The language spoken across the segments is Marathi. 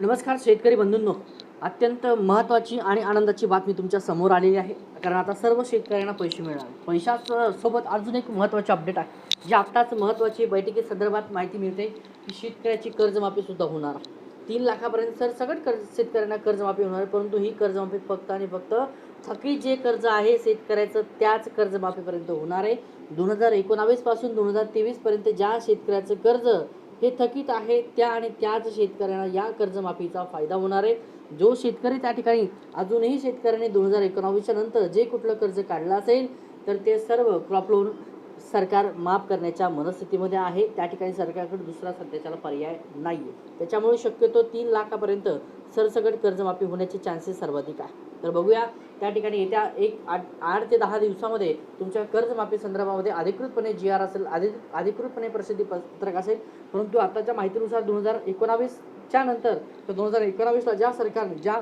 नमस्कार शेतकरी बंधूंनो. अत्यंत महत्त्वाची आणि आनंदाची बातमी तुमच्यासमोर आलेली आहे. कारण आता सर्व शेतकऱ्यांना पैसे मिळणार. पैशाच सोबत अजून एक महत्त्वाची अपडेट आहे. जी आत्ताच महत्त्वाची बैठकी संदर्भात माहिती मिळते की शेतकऱ्याची कर्जमाफीसुद्धा होणार आहे. तीन लाखापर्यंत सर सगळं कर्ज शेतकऱ्यांना कर्जमाफी होणार आहे. परंतु ही कर्जमाफी फक्त आणि फक्त थकीत जे कर्ज आहे शेतकऱ्याचं त्याच कर्जमाफीपर्यंत होणार आहे. दोन हजार एकोणावीसपासून दोन हजार तेवीसपर्यंत ज्या शेतकऱ्याचं कर्ज हे थकीत आहे त्या आणि त्याच शेतकऱ्यांना या कर्जमाफीचा फायदा होणार आहे. जो शेतकरी त्या ठिकाणी अजूनही शेतकऱ्याने दोन हजार एकोणावीसच्या नंतर जे कुठलं कर्ज काढलं असेल तर ते सर्व क्रॉप लोन सरकार माफ करण्याच्या मनस्थितीमध्ये आहे. त्या ठिकाणी सरकारकडे दुसरा सध्याच्याला पर्याय नाही आहे त्याच्यामुळे शक्यतो तीन लाखापर्यंत सरसकट कर्जमाफी होण्याचे चान्सेस सर्वाधिक आहे. तर बघूया त्या ठिकाणी येत्या एक आठ आठ ते दहा दिवसामध्ये तुमच्या कर्जमाफी संदर्भामध्ये अधिकृतपणे जी आर असेल अधि अधिकृतपणे प्रसिद्धी पत्रक असेल. परंतु आताच्या माहितीनुसार दोन हजार एकोणावीसच्या नंतर तर दोन हजार एकोणावीसला ज्या सरकारने ज्या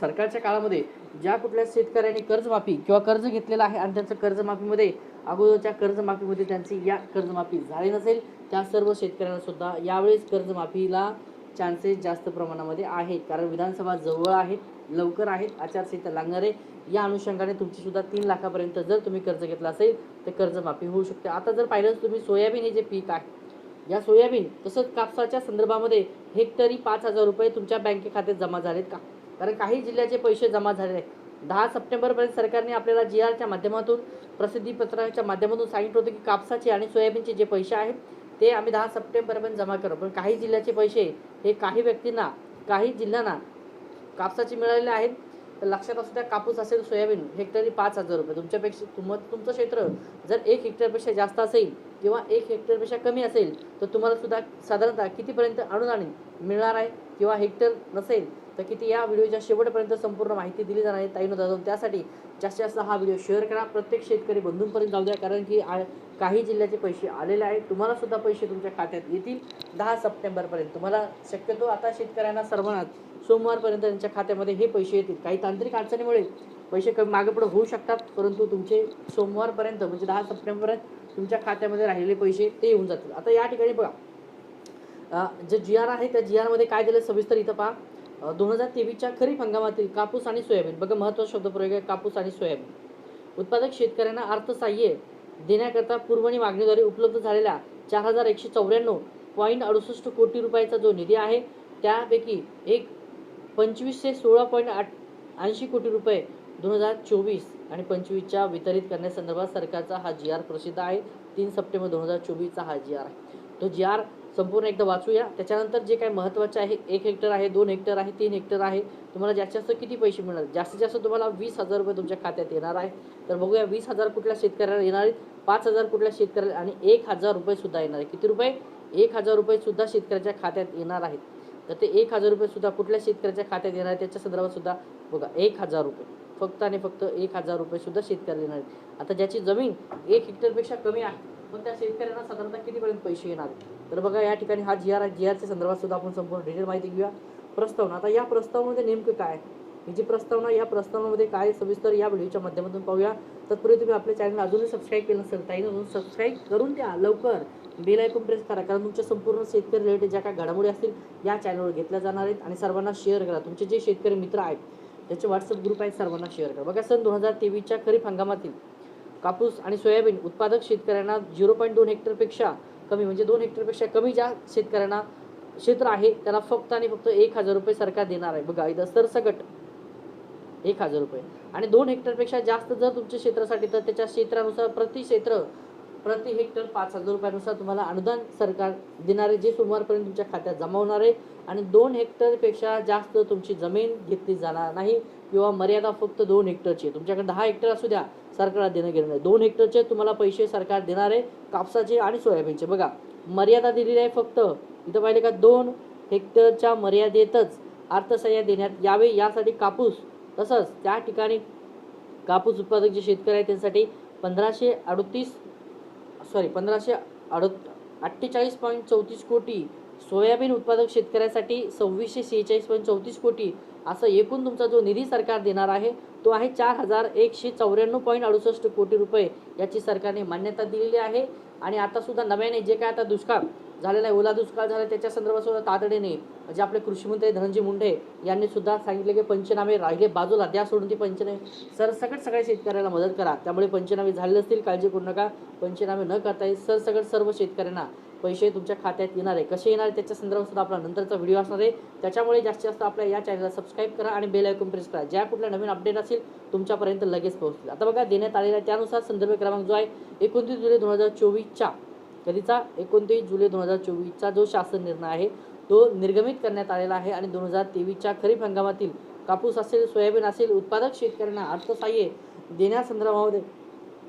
सरकारच्या काळामध्ये ज्या कुठल्या शेतकऱ्यांनी कर्जमाफी किंवा कर्ज घेतलेलं आहे आणि त्यांचं कर्जमाफीमध्ये अगोदरच्या कर्जमाफीमध्ये त्यांची या कर्जमाफी झाली नसेल त्या सर्व शेतकऱ्यांना सुद्धा यावेळेस कर्जमाफीला चान्सेस जास्त प्रमाणामध्ये आहेत. कारण विधानसभा जवळ आहेत लवकर आहेत आचारसंहिता लागणार. आहे या अनुषंगाने तुमची सुद्धा तीन लाखापर्यंत जर तुम्ही कर्ज घेतलं असेल तर कर्जमाफी होऊ शकते. आता जर पाहिलं तुम्ही सोयाबीन हे जे पीक आहे या सोयाबीन तसंच कापसाच्या संदर्भामध्ये हेक्टरी पाच हजार रुपये तुमच्या बँके खात्यात जमा झालेत का? कारण काही जिल्ह्याचे पैसे जमा झालेले आहेत. दहा सप्टेंबरपर्यंत सरकारने आपल्याला जी आरच्या माध्यमातून प्रसिद्धीपत्राच्या माध्यमातून सांगितलं होतं की कापसाचे आणि सोयाबीनचे जे पैसे आहेत ते आम्ही दहा सप्टेंबरपर्यंत जमा करू. पण काही जिल्ह्याचे पैसे हे काही व्यक्तींना काही जिल्ह्यांना कापसाचे मिळालेले आहेत. तर लक्षात असू द्या कापूस असेल सोयाबीन हेक्टरी पाच हजार रुपये. तुमच्यापेक्षा तुम तुमचं क्षेत्र जर एक हेक्टरपेक्षा जास्त असेल किंवा एक हेक्टरपेक्षा कमी असेल तर तुम्हाला सुद्धा साधारणतः कितीपर्यंत अनुदान मिळणार आहे? किंवा हेक्टर नसेल तर किती या व्हिडिओच्या शेवटपर्यंत संपूर्ण माहिती दिली जाणार आहे ताईनं दादा त्यासाठी जास्तीत जास्त हा व्हिडिओ शेअर करा. प्रत्येक शेतकरी बंधूंपर्यंत जाऊ द्या कारण की आ- काही जिल्ह्याचे पैसे आलेले आहेत. तुम्हाला सुद्धा पैसे तुमच्या खात्यात येतील दहा सप्टेंबरपर्यंत. तुम्हाला शक्यतो आता शेतकऱ्यांना सर्वांनाच सोमवारपर्यंत त्यांच्या खात्यामध्ये हे पैसे येतील. काही तांत्रिक अडचणीमुळे पैसे कमी मागेपुढे होऊ शकतात परंतु तुमचे सोमवारपर्यंत म्हणजे दहा सप्टेंबरपर्यंत तुमच्या खात्यामध्ये राहिलेले पैसे ते येऊन जातील. आता या ठिकाणी बघा. जे जी आर आहे त्या जी आरमध्ये काय दिलं सविस्तर इथं पहा. दोन हजार तेवीसच्या खरीप हंगामातील कापूस आणि सोयाबीन. बघा महत्त्वाचा शब्दप्रयोग आहे कापूस आणि सोयाबीन. उत्पादक शेतकऱ्यांना अर्थसहाय्य देण्याकरता पूर्वणी मागणीद्वारे उपलब्ध झालेल्या चार हजार एकशे चौऱ्याण्णव पॉईंट अडुसष्ट कोटी रुपयाचा जो निधी आहे त्यापैकी एक पंचवीसशे सोळा पॉईंट आठ ऐंशी कोटी रुपये दोन हजार चोवीस आणि पंचवीसच्या वितरित करण्यासंदर्भात सरकारचा हा जी आर प्रसिद्ध आहे. तीन सप्टेंबर दोन हजार चोवीसचा हा जी आर आहे. तो जी आर संपूर्ण एकदा वाचूया. त्याच्यानंतर जे काही महत्त्वाचे आहे एक हेक्टर आहे दोन हेक्टर आहे तीन हेक्टर आहे तुम्हाला जास्तीत जास्त किती पैसे मिळणार? जास्तीत जास्त तुम्हाला वीस हजार रुपये तुमच्या खात्यात येणार आहे. तर बघूया वीस हजार कुठल्या शेतकऱ्याला येणार आहेत? पाच हजार कुठल्या शेतकऱ्याला आणि एक हजार रुपयेसुद्धा येणार आहे किती रुपये? एक हजार रुपयेसुद्धा शेतकऱ्याच्या खात्यात येणार आहेत. तर ते एक हजार रुपयेसुद्धा कुठल्या शेतकऱ्याच्या खात्यात येणार आहे त्याच्या संदर्भात सुद्धा बघा एक हजार रुपये. फक्त आणि फक्त एक हजार रुपयेसुद्धा शेतकऱ्याला येणार आहेत. आता ज्याची जमीन एक हेक्टरपेक्षा कमी आहे पण त्या शेतकऱ्यांना साधारणतः कितीपर्यंत पैसे येणार? तर बघा या ठिकाणी हा जी आर आहे जी आरच्या संदर्भात सुद्धा आपण संपूर्ण डिटेल माहिती घेऊया. प्रस्तावना. आता या प्रस्तावामध्ये नेमकं काय? आहे? ही जी प्रस्तावना या प्रस्तावामध्ये काय सविस्तर या व्हिडिओच्या माध्यमातून पाहूया. तत्पूर्वी तुम्ही आपल्या चॅनल अजूनही सबस्क्राईब केलं नसेल ताईने अजून सबस्क्राईब करून द्या. लवकर बेल ऐकून प्रेस करा. कारण तुमच्या संपूर्ण शेतकरी रिलेटेड ज्या काय घडामोडी असतील या चॅनलवर घेतल्या जाणार आहेत आणि सर्वांना शेअर करा. तुमचे जे शेतकरी मित्र आहेत त्याचे व्हॉट्सअप ग्रुप आहेत सर्वांना शेअर करा. बघा सन दोन हजार तेवीसच्या खरीप हंगामातील कापूस आणि सोयाबीन उत्पादक शेतकऱ्यांना झिरो पॉईंट दोन हेक्टरपेक्षा कमी म्हणजे दोन हेक्टरपेक्षा कमी ज्या शेतकऱ्यांना क्षेत्र आहे त्याला फक्त आणि फक्त एक हजार रुपये सरकार देणार आहे. बघा इथं सरसकट एक हजार रुपये. आणि दोन हेक्टरपेक्षा जास्त जर तुमच्या क्षेत्रासाठी तर त्याच्या क्षेत्रानुसार प्रति क्षेत्र प्रति हेक्टर पाच हजार रुपयानुसार तुम्हाला अनुदान सरकार देणारे जे सोमवारपर्यंत तुमच्या खात्यात जमा होणार आहे. आणि दोन हेक्टरपेक्षा जास्त तुमची जमीन घेतली जाणार नाही किंवा मर्यादा फक्त दोन हेक्टरची आहे. तुमच्याकडे दहा हेक्टर असू द्या सरकारला देणं घेणं नाही. दोन हेक्टरचे तुम्हाला पैसे सरकार देणार आहे कापसाचे आणि सोयाबीनचे. बघा मर्यादा दिलेली आहे फक्त इथं पाहिले का दोन हेक्टरच्या मर्यादेतच अर्थसहाय्य देण्यात यावे यासाठी कापूस. तसंच त्या ठिकाणी कापूस उत्पादक जे शेतकरी आहेत त्यांसाठी पंधराशे अडतीस सॉरी पंधराशे अड अठ्ठेचाळीस पॉईंट चौतीस कोटी सोयाबीन उत्पादक शेतकऱ्यासाठी सव्वीसशे सेहेचाळीस पॉईंट चौतीस कोटी असं एकूण तुमचा जो निधी सरकार देणार आहे तो आहे चार हजार एकशे चौऱ्याण्णव पॉईंट अडुसष्ट कोटी रुपये याची सरकारने मान्यता दिलेली आहे. आणि आता सुद्धा नव्याने जे काय आता दुष्काळ झालेला आहे ओला दुष्काळ झाला त्याच्या संदर्भात सुद्धा तातडीने जे आपले कृषीमंत्री धनंजी धनंजय मुंडे यांनी सुद्धा सांगितले की पंचनामे राहिले बाजूला द्या सोडून ती पंचनामे. सरसकट सगळ्या शेतकऱ्याला मदत करा. त्यामुळे पंचनामे झाले असतील काळजी करू नका. पंचनामे न करता येईल सरसकट सर्व शेतकऱ्यांना पैसे तुमच्या खात्यात येणार आहे. कसे येणार आहे त्याच्या संदर्भात सुद्धा आपला नंतरचा व्हिडिओ असणार आहे. त्याच्यामुळे जास्तीत जास्त आपल्या या चॅनलला सबस्क्राईब करा आणि बेल आयकॉन प्रेस करा. ज्या कुठल्या नवीन अपडेट असेल तुमच्यापर्यंत लगेच पोहोचतील. आता बघा देण्यात आलेला आहे त्यानुसार संदर्भ क्रमांक जो आहे एकोणतीस जुलै दोन हजार चोवीसच्या कधीचा? एकोणतीस जुलै दोन हजार चोवीसचा जो शासन निर्णय आहे तो निर्गमित करण्यात आलेला आहे आणि दोन हजार तेवीसच्या खरीप हंगामातील कापूस असेल सोयाबीन असेल उत्पादक शेतकऱ्यांना अर्थसहाय्य देण्यासंदर्भामध्ये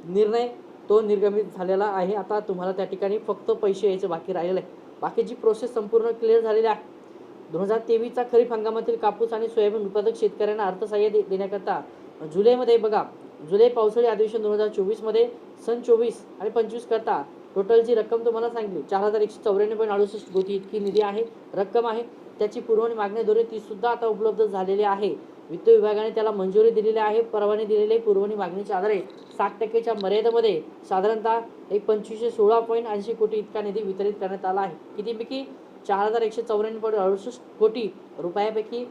निर्णय तो निर्गमित झालेला आहे. आता तुम्हाला त्या ठिकाणी फक्त पैसे यायचे बाकी राहिलेलं आहे बाकीची प्रोसेस संपूर्ण क्लिअर झालेली आहे. दोन हजार तेवीसचा खरीप हंगामातील कापूस आणि सोयाबीन उत्पादक शेतकऱ्यांना अर्थसहाय्य दे देण्याकरता जुलैमध्ये बघा जुलै पावसाळी अधिवेशन दोन हजार चोवीसमध्ये सन चोवीस आणि पंचवीस करता टोटलची रक्कम तुम्हाला सांगितली. चार हजार एकशे चौऱ्याण्णव पॉईंट अडुसष्ट कोटी इतकी निधी आहे रक्कम आहे. त्याची पुरवणी मागण्याद्वारे ती सुद्धा आता उपलब्ध झालेली आहे. वित्त विभागाने त्याला मंजुरी दिलेली आहे परवाने दिलेली आहे पुरवणी मागणीच्या आधारे. साठ टक्केच्या मर्यादेमध्ये साधारणतः एक पंचवीसशे सोळा पॉईंट ऐंशी कोटी इतका निधी वितरित करण्यात आला आहे. कितीपैकी? चार हजार एकशे चौऱ्याण्णव पॉईंट अडुसष्ट कोटी रुपयापैकी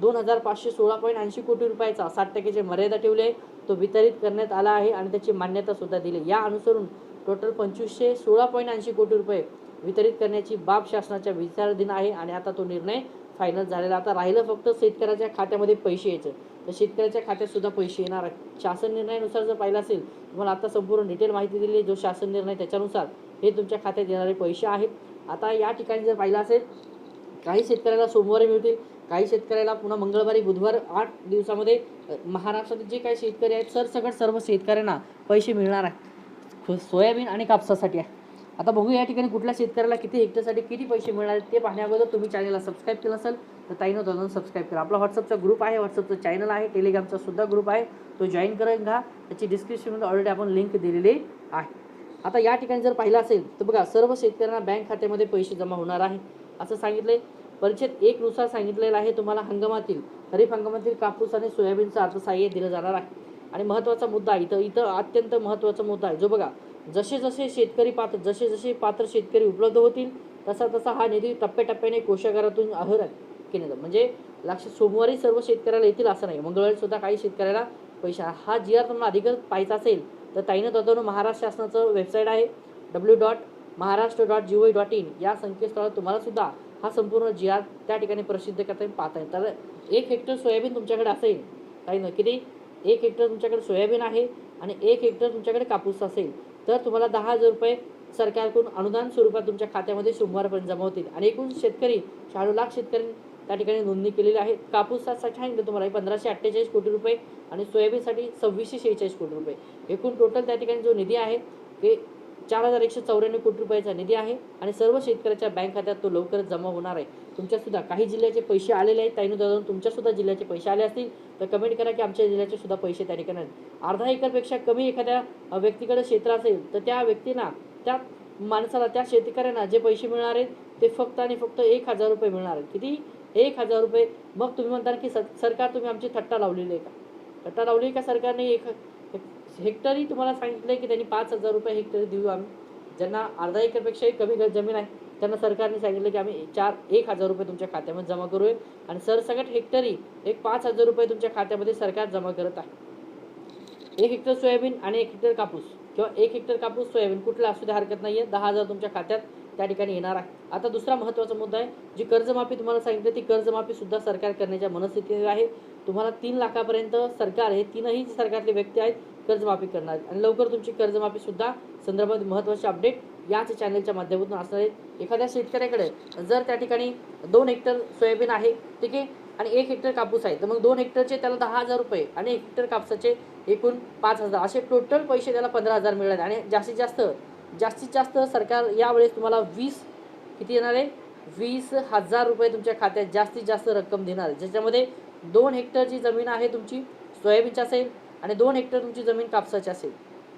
दोन हजार पाचशे सोळा पॉईंट ऐंशी कोटी रुपयाचा साठ टक्केचे मर्यादा ठेवले. तो वितरित करण्यात आला आहे आणि त्याची मान्यता सुद्धा दिली. या अनुसरून टोटल पंचवीसशे सोळा पॉईंट ऐंशी कोटी रुपये वितरित करण्याची बाब शासनाच्या विचाराधीन आहे आणि आता तो निर्णय फायनल झालेला. आता राहिलं फक्त शेतकऱ्याच्या खात्यामध्ये पैसे यायचं. तर शेतकऱ्याच्या खात्यातसुद्धा पैसे येणार आहेत. शासन निर्णयानुसार जर पाहिलं असेल तुम्हाला आता संपूर्ण डिटेल माहिती दिली जो शासन निर्णय त्याच्यानुसार हे तुमच्या खात्यात येणारे पैसे आहेत. आता या ठिकाणी जर पाहिलं असेल काही शेतकऱ्याला सोमवारी मिळतील काही शेतकऱ्याला पुन्हा मंगळवारी बुधवार आठ दिवसामध्ये महाराष्ट्रातील जे काही शेतकरी आहेत सरसकट सर्व शेतकऱ्यांना पैसे मिळणार आहेत. सोयाबीन आणि कापसासाठी आहे. आता बघू या ठिकाणी कुठल्या शेतकऱ्याला किती हेक्टरसाठी किती पैसे मिळणार आहेत ते पाहण्याअगोदर तुम्ही चॅनलला सबस्क्राईब केलं असेल तर ताईनं दोन सबस्क्राईब करा. आपला व्हॉट्सअपचा ग्रुप आहे व्हॉट्सअपचं चॅनल आहे टेलिग्रामचा सुद्धा ग्रुप आहे. तो जॉईन करून घ्या. त्याची डिस्क्रिप्शनमध्ये ऑलरेडी आपण लिंक दिलेली आहे. आता या ठिकाणी जर पाहिलं असेल तर बघा सर्व शेतकऱ्यांना बँक खात्यामध्ये पैसे जमा होणार आहे. असं सांगितलं परिच्छेद एकनुसार सांगितलेलं आहे तुम्हाला हंगामातील खरीप हंगामातील कापूस आणि सोयाबीनचं अर्थसहाय्य दिलं जाणार आहे. आणि महत्त्वाचा मुद्दा इथं इथं अत्यंत महत्त्वाचा मुद्दा आहे. जो बघा जसे जसे शेतकरी पात्र जसे जसे पात्र शेतकरी उपलब्ध होतील तसा तसा हा निधी टप्प्याटप्प्याने कोषागारातून अहर केला जातो. म्हणजे लक्ष सोमवारी सर्व शेतकऱ्याला येतील असं नाही. मंगळवारी सुद्धा काही शेतकऱ्याला पैसा हा जी आर तुम्हाला अधिकच पाहायचा असेल तर ताईनं तत्वानं महाराष्ट्र शासनाचं वेबसाईट आहे W dot Maharashtra dot G O dot in. या संकेतस्थळावर तुम्हाला सुद्धा हा संपूर्ण जी आर त्या ठिकाणी प्रसिद्ध करता येईल पाहता येईल. तर एक हेक्टर सोयाबीन तुमच्याकडे असेल ताईनं किती एक हेक्टर तुमच्याकडे सोयाबीन आहे आणि एक हेक्टर तुमच्याकडे कापूस असेल तर तुम्हाला दहा हजार रुपये सरकारकडून अनुदान स्वरूपात तुमच्या खात्यामध्ये सोमवारपर्यंत जमा होतील. आणि एकूण शेतकरी शहाण्णव लाख शेतकरी त्या ठिकाणी नोंदणी केलेली आहे कापूसासाठी सांगितलं तुम्हाला पंधराशे अठ्ठेचाळीस कोटी रुपये आणि सोयाबीनसाठी सव्वीसशे शेहेचाळीस कोटी रुपये. एकूण टोटल त्या ठिकाणी जो निधी आहे ते चार हजार एकशे चौऱ्याण्णव कोटी रुपयाचा निधी आहे आणि सर्व शेतकऱ्याच्या बँक खात्यात तो लवकरच जमा होणार आहे. तुमच्यासुद्धा काही जिल्ह्याचे पैसे आलेले आहेत त्यांनी दादा तुमच्यासुद्धा जिल्ह्याचे पैसे आले असतील तर कमेंट करा की आमच्या जिल्ह्याचे सुद्धा पैसे त्या ठिकाणी आहेत. अर्धा एकरपेक्षा कमी एखाद्या व्यक्तीकडे क्षेत्र असेल तर त्या व्यक्तींना त्या माणसाला त्या शेतकऱ्यांना जे पैसे मिळणार आहेत ते फक्त आणि फक्त एक हजार रुपये मिळणार आहेत. किती? एक हजार रुपये. मग तुम्ही म्हणता की सरकार तुम्ही आमची थट्टा लावलेली आहे का? थट्टा लावली का सरकारने? एक हेक्टरी तुम्हाला सांगितलं की त्यांनी पाच हजार रुपये हेक्टरी देऊ आम्ही. ज्यांना अर्धा एकरपेक्षाही कमी जमीन आहे त्यांना सरकारने सांगितलं की आम्ही चार एक हजार रुपये तुमच्या खात्यामध्ये जमा करूया. आणि सरसकट हेक्टरी एक पाच हजार रुपये तुमच्या खात्यामध्ये सरकार जमा करत आहे. एक हेक्टर सोयाबीन आणि एक हेक्टर कापूस. किंवा एक हेक्टर कापूस सोयाबीन कुठला असू द्या हरकत नाही आहे दहा हजार तुमच्या खात्यात. त्या ठिकाणी येणार आहे. आता दुसरा महत्त्वाचा मुद्दा आहे जी कर्जमाफी तुम्हाला सांगितलं ती कर्जमाफीसुद्धा सरकार करण्याच्या मनस्थितीत आहे. तुम्हाला तीन लाखापर्यंत सरकार हे तीनही सरकारले व्यक्ती आहेत कर्जमाफी करणार आहेत. आणि लवकर तुमची कर्जमाफीसुद्धा संदर्भात महत्त्वाचे अपडेट याच चॅनलच्या माध्यमातून असणार आहेत एखाद्या शेतकऱ्याकडे जर त्या ठिकाणी दोन हेक्टर सोयाबीन आहे ठीक आहे आणि एक हेक्टर कापूस आहे तर मग दोन हेक्टरचे त्याला दहा हजार रुपये आणि एक हेक्टर कापसाचे एकूण पाच हजार. असे टोटल पैसे त्याला पंधरा हजार मिळणार आणि जास्तीत जास्त जास्तीत जास्त सरकार यावेळेस तुम्हाला वीस किती येणार आहे? वीस हजार रुपये तुमच्या खात्यात जास्तीत जास्त रक्कम देणार आहे. ज्याच्यामध्ये दोन हेक्टरची जमीन आहे तुमची सोयाबीनची असेल आणि दोन हेक्टर तुमची जमीन कापसाची असेल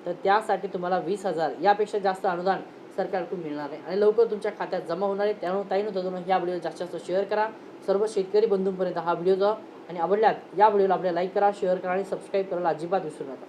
तर त्यासाठी तुम्हाला वीस हजार यापेक्षा जास्त अनुदान सरकारकडून मिळणार आहे. आणि लवकर तुमच्या खात्यात जमा होणार आहे. त्यामुळे ताईनं नव्हतं या व्हिडिओ जास्तीत जास्त शेअर करा. सर्व शेतकरी बंधूंपर्यंत हा व्हिडिओ जा आणि आवडल्यात या व्हिडिओला आपल्याला लाईक करा शेअर करा आणि सबस्क्राईब करायला अजिबात विसरू नका.